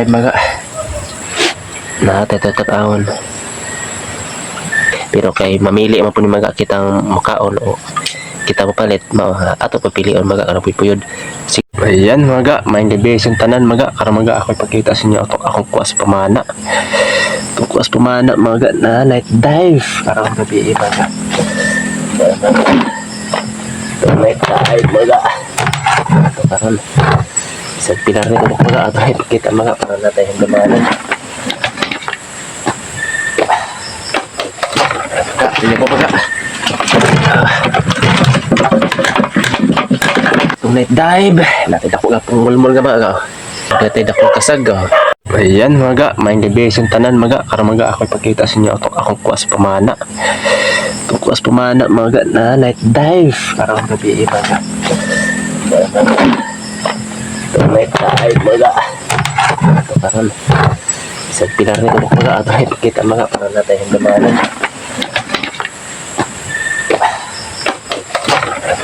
Ay mga natatatawon. Pero kay mamili man po ni mga kitang mukaon o kita mo palit mao ato papilion mga karang puyod. Si Ayan mga may division tanan mga karang mga ako ipakita sa inyo atong akong kuwas pamana. Atong kuwas pamana mga na night dive karang gabi. Atong night dive. Ito karon isang pilar na ito mga ato ipakita mga para natin yung lumanan. Kak, ini po pagka. Itong night dive. Natin ako nga pong mulmul nga ba? Natin ako kasag. ah. Ayan mga may division tanan mga karang mga ako ipakita sa inyo atong akong kuwas pamana. Itong kuwas pamana mga na night dive. Karang gabi mga. Night dive mga. Karon. Isang pilar na ito mga ato ipakita mga para natin yung lumanan.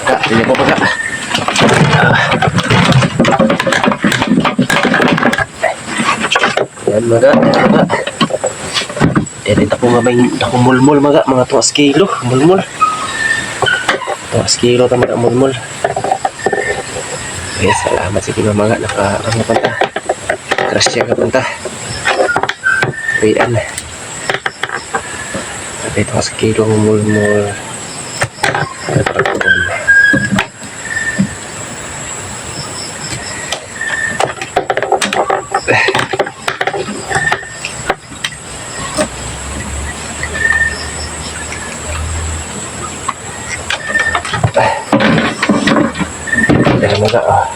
Kak, ini po pagka. Yan mga, mga. Yan ito po nga may ako mulmul mga, mga tuwas kilo, mulmul. Tuwas kilo ta mga mulmul. Okay, salamat sa kino mga, naka, ano pa ta. Crush siya ka pa ta. Rian. Okay, tuwas kilo mulmul. Nagpagpagpag. Dahil mga ah.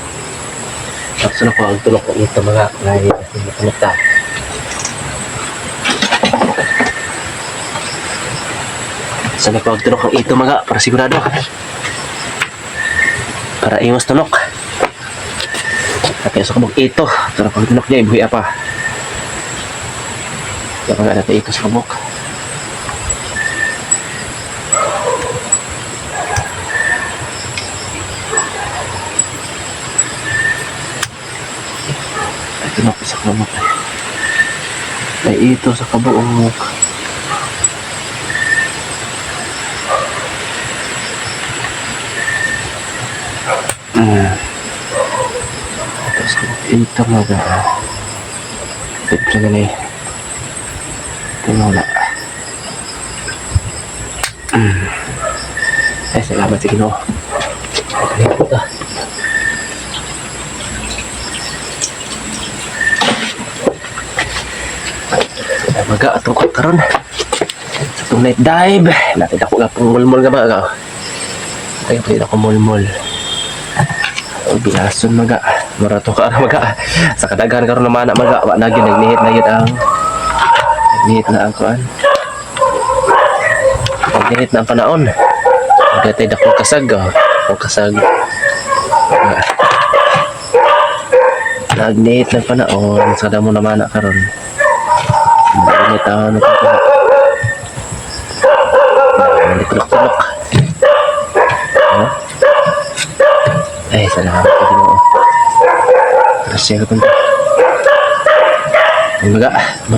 Tapos na ko ang tulok ko ito mga ngay makamata. Sana ko ang tulok ko ito mga para sigurado. Para iwas tulok. At sa kabog ito. Tulok ang tulok niya ibuhi apa. Kaya natin ito sa kabog. Ay, tulok sa kabog. Ay, ito sa kabuok. Hmm. Tapos ito mga Ito na ni Ito na wala Hmm. Ay, salamat sa Ginoo. Ay, ito maga, atong ko karon. Sa itong night dive. Natin ako nga pong mulmul nga ba? Ay, pwede ako mulmul. O bilason maga. Marato ka maga. Sa kadaghan karon naman na maga wa nagi nagnihit na yun ang nagnihit na ang kuan. Nagnihit na ang panahon. Gatay dako kasag oh. Ako kasag. Maga. Nagnihit na ang panahon sa damo naman na karon. Nagnihit na ang panahon. Tulok-tulok. Huh? Ay, salamat po Ginoo. Grasya ka punta. Ang maga,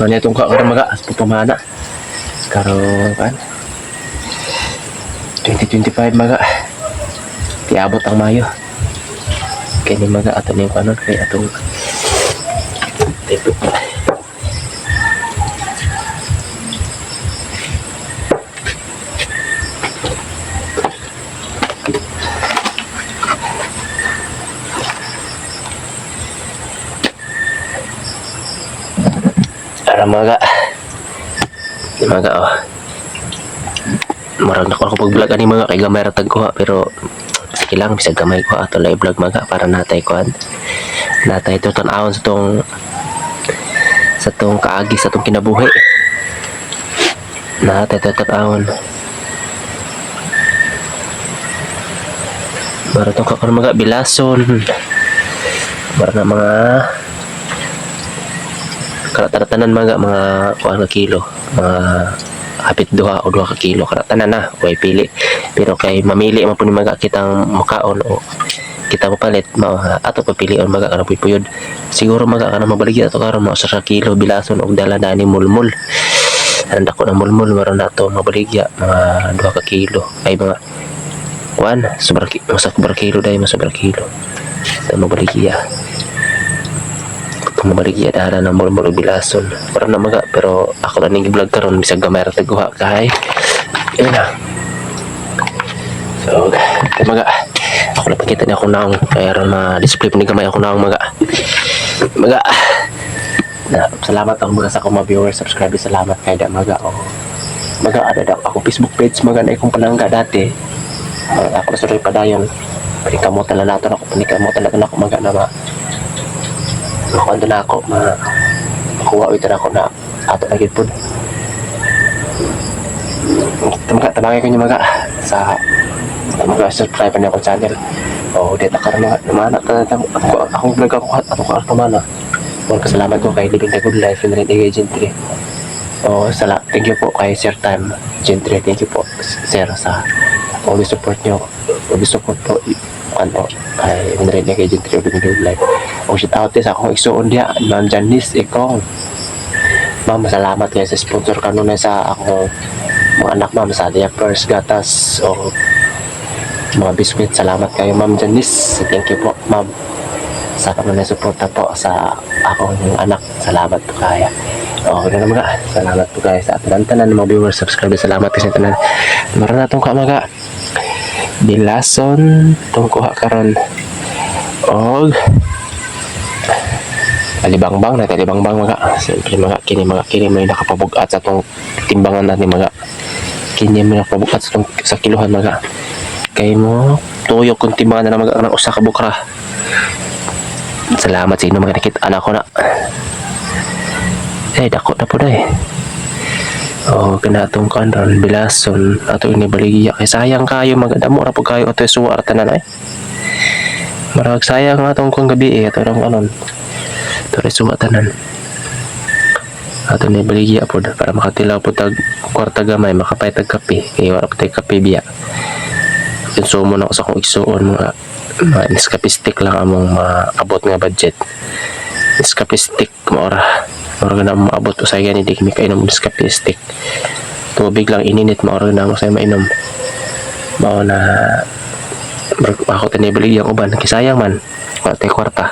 niya itong kakara maga, as po pamana. Karo, kan? 2025 maga. Tiabot ang Mayo. Kaya ni maga, ato na yung kaya atong Tipo. Ara maga. Maga oh. Marag na ko pag-vlog ani mga kay gamay ra tag ko ha, pero sige lang bisag gamay ko ato live vlog maga para natay ko natay to tan-awon sa tong sa tong kaagi sa tong kinabuhi natay to tan-awon Mara tong kakon mga bilason Mara na mga kalatan mga mga kuha nga kilo. Mga hapit duha o duha ka kilo. Kana tanan na way pili. Pero kay mamili man ni mga kitang mukaon o kita mo palit ma ato papilion maga kana puyod. Siguro maga kana mabaligya ato karon mo sa kilo bilason og dala na ni mulmul. Ang dako na mulmul maron nato mabaligya mga duha ka kilo. Ay mga kuan sobra ki masa sobra kilo dai mas sobra kilo. Sa mabaligya kung mabaligya dala na mulmul og bilason. Para na maga pero ako na ning vlog karon bisag gamay ra taguha kay yun na. So kay maga. Ako na pakita niya ako naong kaya ron ma-display po ni gamay ako naong maga. Maga. Na salamat ang mga sa akong mga viewers subscribers salamat kay da maga o maga ada da ako Facebook page maga na ikong palangga dati. Uh, ako na sorry padayon. Panikamutan na nato ako panikamutan na ako maga na ma makuha na ako ma makuha ito na ako na ato na gid po tamaga tamagay ko niyo maga sa mag-subscribe na akong channel. O, dito ka naman, naman, ako, ako, vlog ako, ako ka naman, ah. Well, kasalamat ko kay Living the Good Life and Renegade Agent 3. O, sala, thank you po kay Sir Time, Agent 3, thank you po, Sir, sa always support nyo. Always support po, ano, kay Renegade Agent 3 of Living the Good Life. O, shout out sa akong isuon diya, Ma'am Janice, ikaw. Ma'am, salamat kayo sa sponsor kanunay sa akong mga anak ma'am sa diapers, gatas, o mga biskwit. Salamat kayo, Ma'am Janice. Thank you po, Ma'am. Sa kami na suporta po sa akong anak. Salamat po kaya. Okay na naman ka. Salamat po kaya sa atin tanan mga viewers, subscribers. Salamat kasi tanan. Meron na itong kamaga. Bilason. Itong kuha karon. Og alibangbang na alibangbang mga. Siyempre mga kini mga kini may nakapabugat sa itong timbangan natin mga. Kini may nakapabugat sa itong sa kiluhan mga. Kay mo tuyok kung timbangan na mga ng usa ka bukra. Salamat sa inyo mga nakita anak ko na. Eh dako na po na eh Oh, kana atong kanon bilason. Ato ini baligya kay sayang kayo magadamo ra po kayo ato suwar tanan ay marag sayang atong kung gabi eh. Ato rong anon. Ato rin suwa tanan ato ni baligya po para makatilaw po tag kwarta gamay makapay tag kape. Kay wala po tag kape biya. Konsumo na ako sa kong igsuon mga mga Nescafe stick lang among maabot nga budget Nescafe stick maora maora na maabot o saya ni di kami kainom stick tubig lang ininit maora na sa mainom. Mao na ako tinibalik yung uban. Kisayang man. Kwarta kwarta.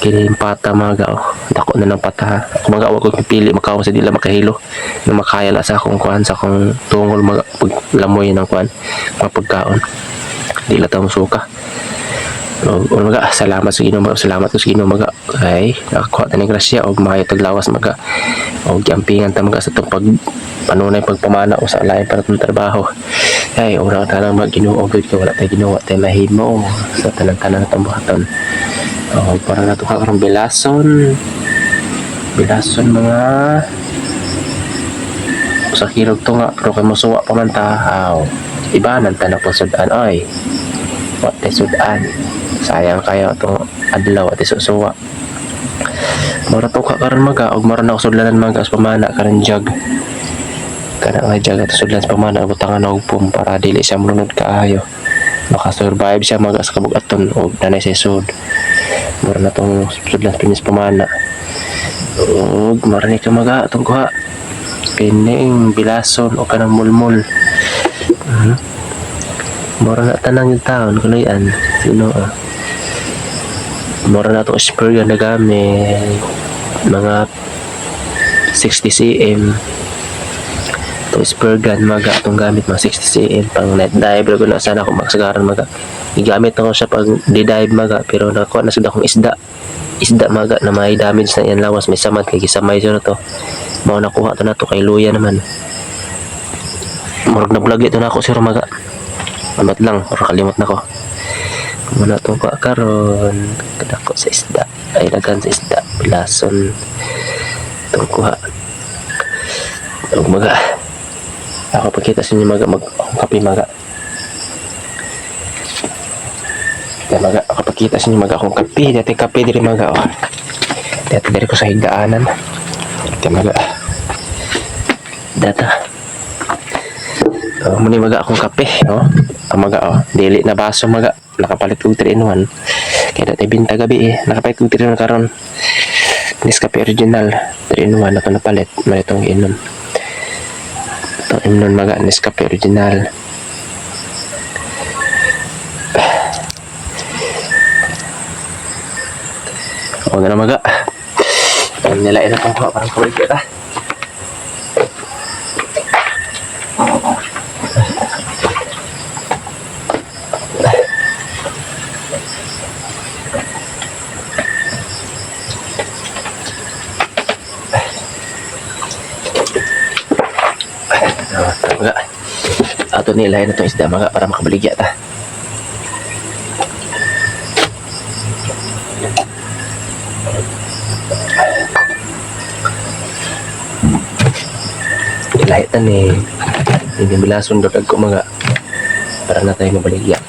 Kini pata mga gao dako na ng pata ako mga awag ko pipili. Makaw sa dila makahilo. Na makaya la sa akong kuan sa akong tungol mga lamoy ng kuan mga pagkaon dila ta suka o, o mga salamat sa Ginoo salamat sa Ginoo mga ay nakakuha ta ni grasya og maayo taglawas mga og jampingan ta mga sa tong pag panunay pagpamana o sa lain para tong trabaho. Ay ora ta lang mag Ginoo gud kay wala tay ginawa tay mahimo sa tanan-tanan natong buhaton. Oh, para na ito karong bilason. Bilason mga sa kilog to nga pero kay mosuwa pa man ta aw iba nan ta na po sudan ay wat tay sudan sayang kayo to adlaw at susuwa mara to ka karon maga og mara na ako sudlanan maga sa pamana karon jug kana nga jug at sudlan sa pamana butangan og pum para dili siya mulunod kaayo. Makasurvive siya maga sa kabugaton og nanay sa sud mura na tong sudlan sa pinis pamana. Og mara ni ka maga atong kuha. Pining bilason o kanang mulmul. Mhm. mura na tanang yung taon kunayan sino ah mura na itong spur na gamit mga 60 cm. Itong spur gun maga itong gamit mga 60 cm. Pang net dive ko na sana ako magsagaran maga. Igamit ako siya pag di-dive maga. Pero nakuha na sila akong isda. Isda maga na may damage na yan. Lawas may samad kay gisamay siya na to. Mao nakuha to na to kay luya naman. Murag na vlog ito na ako sir maga. Amat lang or kalimot na ko muna to ka karon. Kadako sa isda. Ay dagan sa isda. Bilason itong kuha. Og maga. Ako pagkita sa inyo maga. Mag akong kape maga. Kaya maga. Ako pagkita sa inyo maga. Akong kape dati kape diri maga oh. dati diri ko sa higdaanan kaya maga. Data. Oh, muni maga akong kape, oh. Ang maga, oh. Dili na baso maga. Nakapalit kong 3 in 1. Kaya dati binta gabi eh. Nakapalit kong 3 in 1 karon. Nescafe original. 3 in 1 na ito napalit. May itong inom. Itong inom maga. Nescafe original. Huwag na maga. Ang nilain na itong kuha. Parang kawal kita. Ah, mga ato nila na itong isda mga para makabaligya ta. Ilahit na ni hindi bilason dotag ko mga para na tayo mabaligya.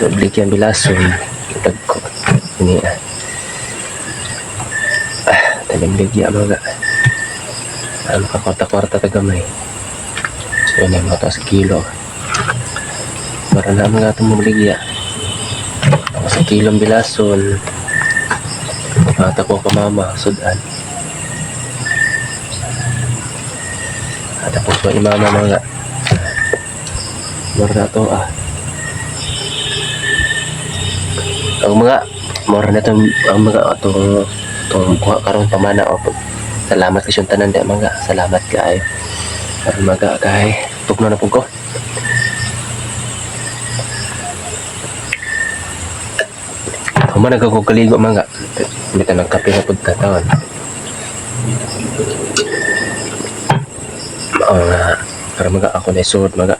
Ito baligyan bilason dotag ko. Ini ah. Ah, tayo baligya mga ano ka kwarta-kwarta tagamay. Yun yung mga sa kilo. Para na mga itong mabaligya. Ako sa kilong bilason. Mata ko ka mama, sudan. At ako sa imama mga. Mura na to ah. Ang mga, mura na itong, ang mga itong, itong kuha karon pamana o Salamat kasi yung tanan di mga. Salamat kay. Para maga kay. Tugno na po ko. Kung nagkakukaligo mga. Bita nagkape na po tatawan. Oo nga. Para maga ako na isuod maga.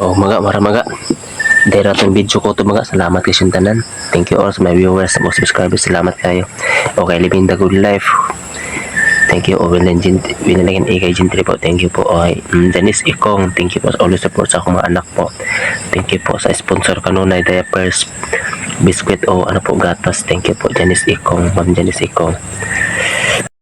Oh, maga, mara maga. Dahil ratong video ko to mga, salamat kayo tanan. Thank you all sa my viewers, sa mga subscribers, salamat kayo. Okay, living the good life. Thank you, Owen and Jint, Winalagan A kay po. Thank you po, okay. Mm, Dennis Ikong, thank you po sa always support sa akong mga anak po. Thank you po sa sponsor kanunay diapers, biscuit o ano po gatas. Thank you po, Janice Ikong, Ma'am Janice Ikong.